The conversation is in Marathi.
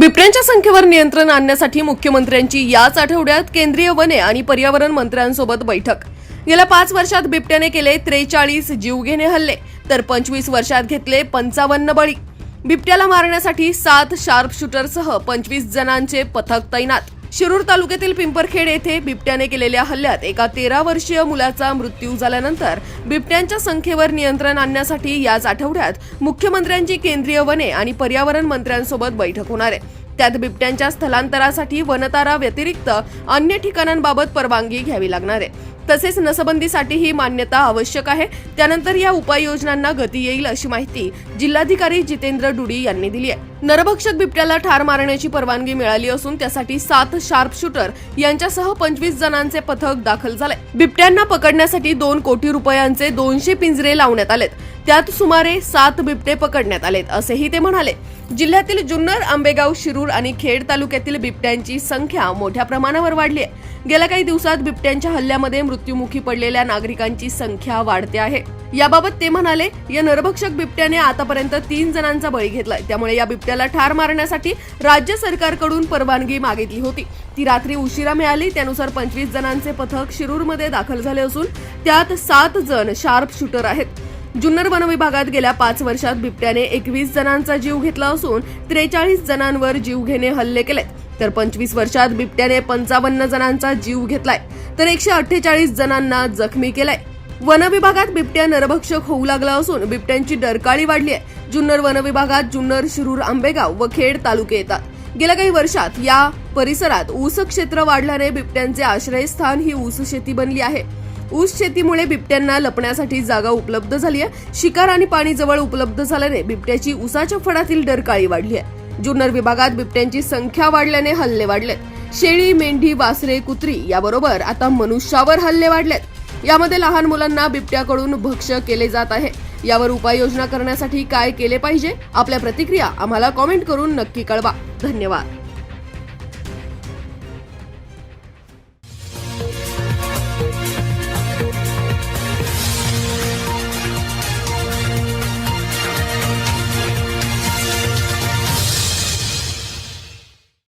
बिबट्यांच्या संख्येवर नियंत्रण आणण्यासाठी मुख्यमंत्र्यांची याच आठवड्यात केंद्रीय वने आणि पर्यावरण मंत्र्यांसोबत बैठक. गेल्या पाच वर्षात बिबट्याने केले त्रेचाळीस जीवघेणे हल्ले तर पंचवीस वर्षात घेतले पंचावन्न बळी. बिबट्याला मारण्यासाठी सात शार्प शूटरसह पंचवीस जणांचे पथक तैनात. शिरूर तालुक्यातील पिंपरखेड येथे बिबट्याने केलेल्या हल्ल्यात एका तेरा वर्षीय मुलाचा मृत्यू झाल्यानंतर बिबट्यांच्या संख्येवर नियंत्रण आणण्यासाठी याच आठवड्यात मुख्यमंत्र्यांची केंद्रीय वने आणि पर्यावरण मंत्र्यांसोबत बैठक होणार आहे. त्यात बिबट्यांच्या स्थलांतरासाठी वनतारा व्यतिरिक्त अन्य ठिकाणांबाबत परवानगी घ्यावी लागणार आहे. तसेच नसबंदीसाठी ही मान्यता आवश्यक आहे. त्यानंतर या उपाययोजनांना गती येईल अशी माहिती जिल्हाधिकारी जितेंद्र डुडी यांनी दिली आहे. नरभक्षक बिबट्याला ठार मारण्याची परवानगी मिळाली असून त्यासाठी सात शार्प शूटर यांच्यासह पंचवीस जणांचे पथक दाखल झाले. बिबट्यांना पकडण्यासाठी दोन कोटी रुपयांचे दोनशे पिंजरे लावण्यात आलेत. त्यात सुमारे सात बिबटे पकडण्यात आलेत असेही ते म्हणाले. जिल्ह्यातील जुन्नर आंबेगाव शिरूर आणि खेड तालुक्यातील बिबट्यांची संख्या मोठ्या प्रमाणावर वाढली आहे. गेल्या काही दिवसात बिबट्यांच्या हल्ल्यामध्ये मृत्युमुखी पडलेल्या नागरिकांची संख्या वाढते आहे. याबाबत ते म्हणाले या नरभक्षक बिबट्याने आतापर्यंत तीन जणांचा बळी घेतलाय. त्यामुळे या बिबट्याला ठार मारण्यासाठी राज्य सरकारकडून परवानगी मागितली होती. ती रात्री उशिरा मिळाली. त्यानुसार पंचवीस जणांचे पथक शिरूरमध्ये दाखल झाले असून त्यात सात जण शार्प शूटर आहेत. जुन्नर वन विभागात गेल्या पाच वर्षात बिबट्याने एकवीस जणांचा जीव घेतला असून त्रेचाळीस जणांवर जीवघेणे हल्ले केले. तर पंचवीस वर्षात बिबट्याने पंचावन्न जणांचा जीव घेतलाय. तर एकशे अठ्ठेचाळीस जणांना जखमी केलाय. वन विभागात बिबट्या नरभक्षक होऊ लागला असून बिबट्यांची डरकाळी वाढली आहे जुन्नर वन विभागात जुन्नर शिरूर आंबेगाव व खेड तालुके येतात. गेल्या काही वर्षात या परिसरात ऊस क्षेत्र वाढल्याने बिबट्यांचे आश्रयस्थान ही ऊस शेती बनली आहे. ऊस शेतीमुळे बिबट्यांना लपण्यासाठी जागा उपलब्ध झाली आहे शिकार आणि पाणी जवळ उपलब्ध झाल्याने बिबट्याची ऊसाच्या फडातील डरकाळी वाढली आहे जुन्नर विभागात बिबट्यांची संख्या वाढल्याने हल्ले वाढलेत. शेळी मेंढी वासरे कुत्री याबरोबर आता मनुष्यावर हल्ले वाढलेत. यामध्ये लहान मुलांना बिबट्याकडून भक्ष्य केले जात आहे. यावर उपाययोजना करण्यासाठी काय केले पाहिजे? आपल्या प्रतिक्रिया आम्हाला कॉमेंट करून नक्की कळवा. धन्यवाद.